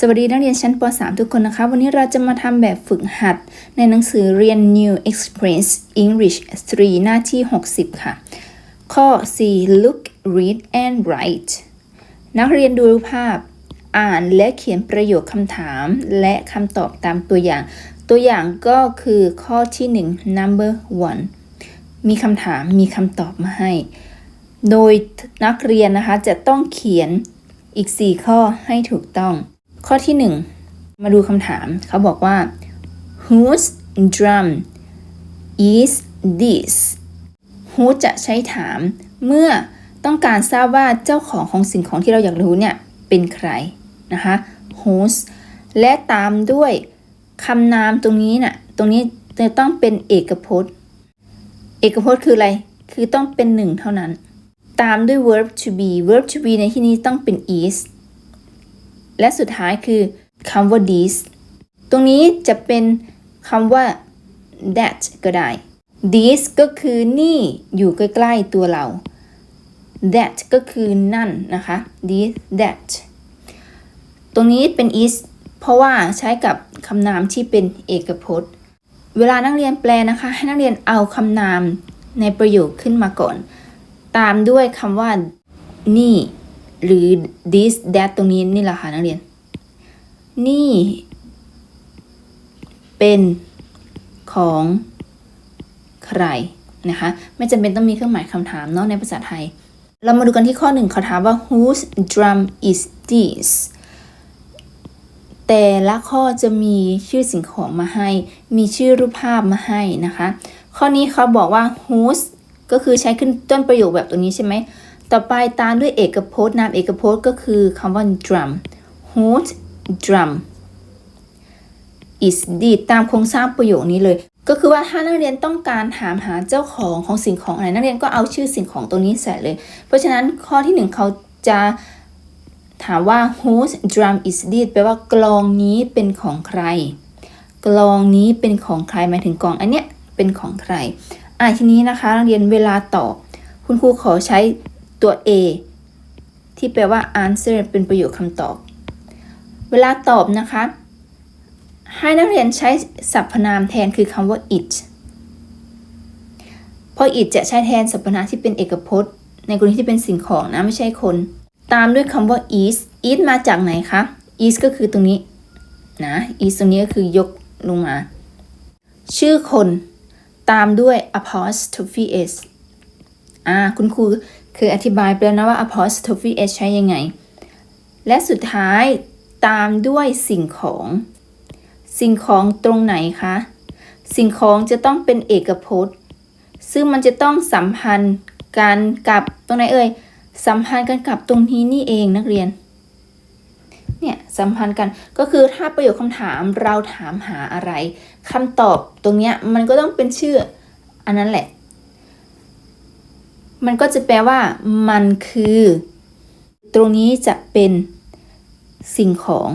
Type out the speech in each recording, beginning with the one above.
สวัสดีนักเรียนชั้นป .3 ทุกคนนะคะ วันนี้เราจะมาทำแบบฝึกหัด ในหนังสือเรียน New Express English 3 หน้าที่ 60 ค่ะ ข้อ4 look read and write นักเรียนดูรูปภาพ อ่านและเขียนประโยคคำถาม และคำตอบตามตัวอย่าง ตัวอย่างก็คือข้อที่ 1 number one มีคำถามมีคำตอบมาให้ โดยนักเรียนนะคะจะต้องเขียนอีก 4 ข้อให้ถูกต้อง ข้อที่ 1 มาดูคำถาม เขาบอกว่า whose drum is this who จะใช้ถามเมื่อต้องการทราบว่าเจ้าของของสิ่งของที่เราอยากรู้เนี่ย เป็นใครนะคะ whose และตามด้วยคำนามตรงนี้น่ะ ตรงนี้จะต้องเป็นเอกพจน์ เอกพจน์คืออะไร คือต้องเป็นหนึ่งเท่านั้น ตามด้วย verb to be verb to be ในที่นี้ต้องเป็น is และสุดท้ายคือคำว่า this ตรงนี้จะเป็นคำว่า that ก็ได้ this ก็คือนี่อยู่ใกล้ๆตัวเรา that ก็คือนั่นนะคะ this that ตรงนี้เป็น is เพราะว่าใช้กับคำนามที่เป็นเอกพจน์ เวลานักเรียนแปลนะคะ ให้นักเรียนเอาคำนามในประโยคขึ้นมาก่อน ตามด้วยคำว่านี่ หรือ this that ตรงนี้นี่แหละค่ะนักเรียน นี่ เป็นของใครนะคะไม่จำเป็นต้องมีเครื่องหมายคำถามเนาะในภาษาไทย เรามาดูกันที่ข้อหนึ่งเขาถามว่า whose drum is this แต่ละข้อจะมีชื่อสิ่งของมาให้ มีชื่อรูปภาพมาให้นะคะ ข้อนี้เขาบอกว่า whose ก็คือใช้ขึ้นต้นประโยคแบบตัวนี้ใช่ไหม ต่อไปตามด้วยเอกพจน์นามเอกพจน์ก็คือคำว่า drum whose drum is this ตามโครงสร้างประโยคนี้เลย ก็คือว่าถ้านักเรียนต้องการถามหาเจ้าของของสิ่งของอะไรนักเรียนก็เอาชื่อสิ่งของตัวนี้ใส่เลย เพราะฉะนั้นข้อที่หนึ่งเขาจะถามว่า whose drum is this แปลว่ากลองนี้เป็นของใคร กลองนี้เป็นของใครหมายถึงกลองอันเนี้ยเป็นของใครอะทีนี้นะคะนักเรียนเวลาตอบคุณครูขอใช้ ตัว A ที่แปลว่า answer เป็นประโยคคำตอบ เวลาตอบนะคะ ให้นักเรียนใช้สรรพนามแทนคือคำว่า it เพราะ it จะใช้แทนสรรพนามที่เป็นเอกพจน์ ในกรณีที่เป็นสิ่งของนะไม่ใช่คน ตามด้วยคำว่า is is มาจากไหนคะ is ก็คือตรงนี้นะ is ตรงนี้ก็คือยกลงมา ชื่อคน ตามด้วย apostrophe s อ่าคุณครู คยอธิบายไปแล้วนะว่า apostrophe s ใช้ยังไง และสุดท้ายตามด้วยสิ่งของ สิ่งของตรงไหนคะ สิ่งของจะต้องเป็นเอกพจน์ ซึ่งมันจะต้องสัมพันธ์กันกับตรงไหนเอ่ย สัมพันธ์กันกับตรงนี้นี่เองนักเรียน เนี่ยสัมพันธ์กันก็คือถ้าประโยคคำถามเราถามหาอะไรคำตอบตรงเนี้ยมันก็ต้องเป็นชื่ออันนั้นแหละ มันก็จะแปลว่ามันคือ ตรงนี้จะเป็นสิ่งของ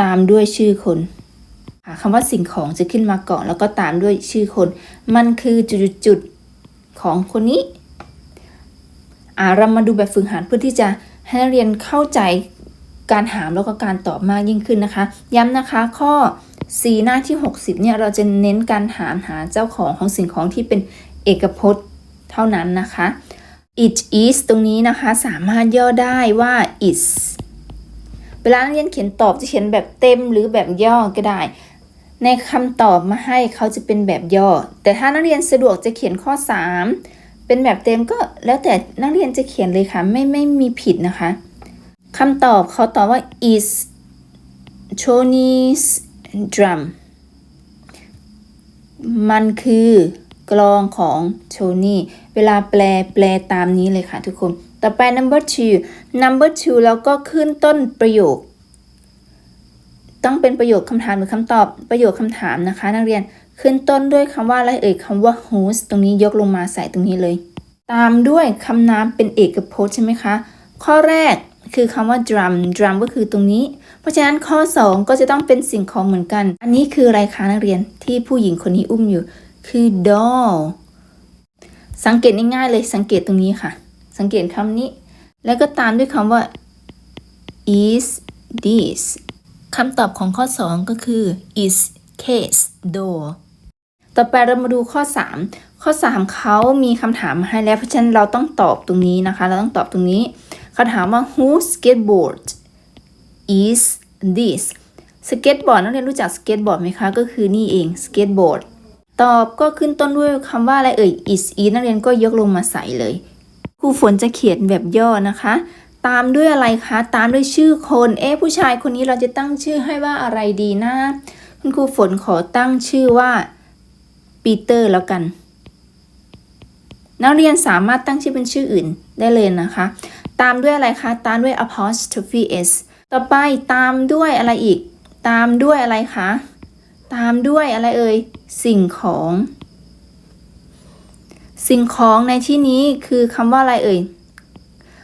ตามด้วยชื่อคนค่ะคำว่าสิ่งของจะขึ้นมาก่อน แล้วก็ตามด้วยชื่อคน มันคือจุดๆของคนนี้อ่าเรามาดูแบบฝึกหัดเพื่อที่จะให้นักเรียนเข้าใจการถามแล้วก็การตอบมากยิ่งขึ้นนะคะ ย้ำนะคะข้อ 4 หน้าที่ 60เนี่ยเราจะเน้นการถามหาเจ้าของของสิ่งของที่เป็นเอกพจน์ เท่านั้นนะคะ it is ตรงนี้นะคะสามารถย่อได้ว่า is เวลานักเรียนเขียนตอบจะเขียนแบบเต็มหรือแบบย่อก็ได้ ในคำตอบมาให้เขาจะเป็นแบบย่อ แต่ถ้านักเรียนสะดวกจะเขียนข้อ 3 เป็นแบบเต็มก็แล้วแต่นักเรียนจะเขียนเลยค่ะ ไม่ไม่มีผิดนะคะคำตอบเขาตอบว่า is Tony's drum มันคือ กลองของโทนี่เวลาแปลแปลตามนี้เลยค่ะทุกคน ต่อไป number two number two แล้วก็ขึ้นต้นประโยค ต้องเป็นประโยคคำถามหรือคำตอบประโยคคำถามนะคะ นักเรียนขึ้นต้นด้วยคำว่าอะไรเอ่ยคำว่า whose ตรงนี้ยกลงมาใส่ตรงนี้เลย ตามด้วยคำนามเป็นเอกพจน์ใช่ไหมคะ ข้อแรกคือคำว่า drum drum ก็คือตรงนี้ เพราะฉะนั้นข้อ 2 ก็จะต้องเป็นสิ่งของเหมือนกัน อันนี้คืออะไรคะนักเรียนที่ผู้หญิงคนนี้อุ้มอยู่ คือ doll สังเกตง่ายๆเลยสังเกตตรงนี้ค่ะ สังเกตคำนี้ แล้วก็ตามด้วยคำว่า is this คำตอบของข้อ 2 ก็คือ is case door ต่อไปเรามาดูข้อ 3 ข้อ 3เขามีคำถามมาให้แล้ว เพราะฉะนั้นเราต้องตอบตรงนี้นะคะ เราต้องตอบตรงนี้เขาถามว่า whose skateboard is this สเก็ตบอร์ดนักเรียนรู้จักสเก็ตบอร์ดไหมคะ ก็คือนี่เองสเก็ตบอร์ด ตอบก็ขึ้นต้นด้วยคำว่าอะไรเอ่ย is is นักเรียนก็ยกลงมาใส่เลยครูฝนจะเขียนแบบย่อนะคะ ตามด้วยอะไรคะ ตามด้วยชื่อคน เอ๊ะผู้ชายคนนี้เราจะตั้งชื่อให้ว่าอะไรดีนะ คุณครูฝนขอตั้งชื่อว่าปีเตอร์แล้วกัน นักเรียนสามารถตั้งชื่อเป็นชื่ออื่นได้เลยนะคะ ตามด้วยอะไรคะ ตามด้วย apostrophe s ต่อไปตามด้วยอะไรอีก ตามด้วยอะไรคะ ตามด้วยอะไรเอ่ย สิ่งของ สิ่งของในที่นี้คือคำว่าอะไรเอ่ย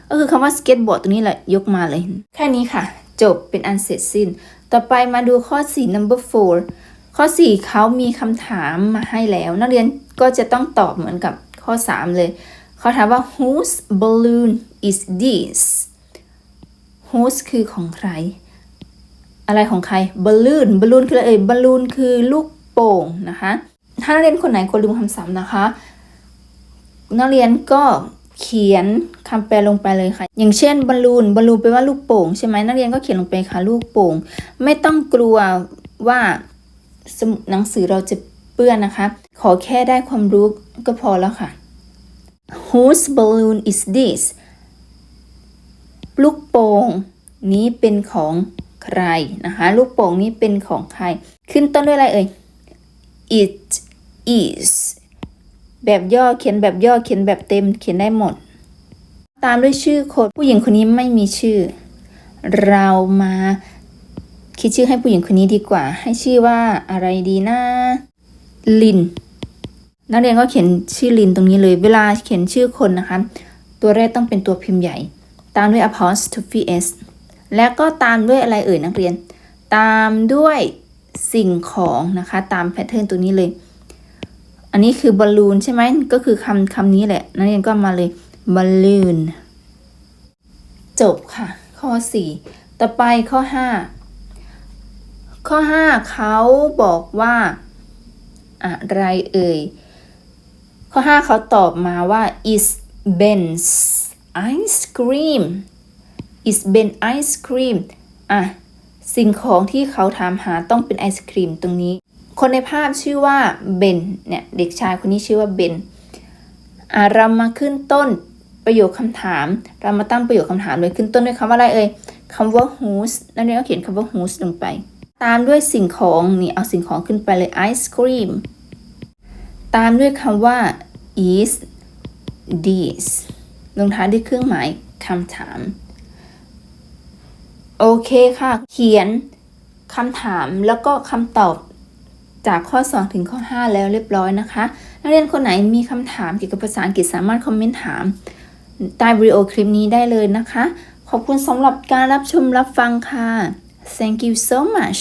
ก็คือคำว่าสเก็ตบอร์ดตรงนี้แหละยกมาเลย แค่นี้ค่ะ จบเป็นอันเสร็จสิ้น ต่อไปมาดูข้อ 4 number 4 ข้อ 4เขามีคำถามมาให้แล้ว นักเรียนก็จะต้องตอบเหมือนกับข้อ 3 เลยเขาถามว่า whose balloon is this whose คือของใคร อะไรของใคร balloon balloon คืออะไรเอ่ย balloon คือลูกโป่งนะคะ ถ้านักเรียนคนไหนกลัวลืมคำศัพท์นะคะ นักเรียนก็เขียนคำแปลลงไปเลยค่ะ อย่างเช่นบอลลูนบอลลูนแปลว่าลูกโป่งใช่ไหมนักเรียนก็เขียนลงไปค่ะลูกโป่ง ไม่ต้องกลัวว่าสมุดหนังสือเราจะเปื้อนนะคะ ขอแค่ได้ความรู้ก็พอแล้วค่ะ Whose balloon is this ลูกโป่งนี้เป็นของ ใครนะคะ ลูกโป่งนี้เป็นของใคร ขึ้นต้นด้วยอะไรเอ่ย it is แบบย่อเขียนแบบย่อเขียนแบบเต็มเขียนได้หมด ตามด้วยชื่อคนผู้หญิงคนนี้ไม่มีชื่อ เรามาคิดชื่อให้ผู้หญิงคนนี้ดีกว่า ให้ชื่อว่าอะไรดีนะลิน นักเรียนก็เขียนชื่อลินตรงนี้เลย เวลาเขียนชื่อคนนะคะ ตัวแรกต้องเป็นตัวพิมพ์ใหญ่ ตามด้วย apostrophe s แล้วก็ตามด้วยอะไรเอ่ยนักเรียน ตามด้วยสิ่งของนะคะ ตามแพทเทิร์นตัวนี้เลย อันนี้คือบอลลูนใช่ไหมก็คือคำคำนี้แหละ นักเรียนก็มาเลยบอลลูนจบค่ะ ข้อ 4 ต่อไปข้อ 5 ข้อ 5 เขาบอกว่า อะไรเอ่ย ข้อ 5 เขาตอบมาว่า is Ben's ice cream is Ben ice cream อะ สิ่งของที่เขาถามหาต้องเป็นไอศครีมตรงนี้ คนในภาพชื่อว่าเบนเนี่ย เด็กชายคนนี้ชื่อว่าเบนอะเรามาขึ้นต้นประโยคคำถาม เรามาตั้งประโยคคำถามเลยขึ้นต้นด้วยคำว่าอะไรเอ่ยคำว่า whose นั่นเองก็เขียนคำว่า whose ลงไป ตามด้วยสิ่งของนี่เอาสิ่งของขึ้นไปเลย ice cream ตามด้วยคำว่า is this ลงท้ายด้วยเครื่องหมายคำถาม โอเคค่ะ เขียนคำถามแล้วก็คำตอบจากข้อ 2 ถึงข้อ 5 แล้วเรียบร้อยนะคะ นักเรียนคนไหนมีคำถามเกี่ยวกับภาษาอังกฤษสามารถคอมเมนต์ถามใต้วิดีโอคลิปนี้ได้เลยนะคะ ขอบคุณสำหรับการรับชมรับฟังค่ะ thank you so much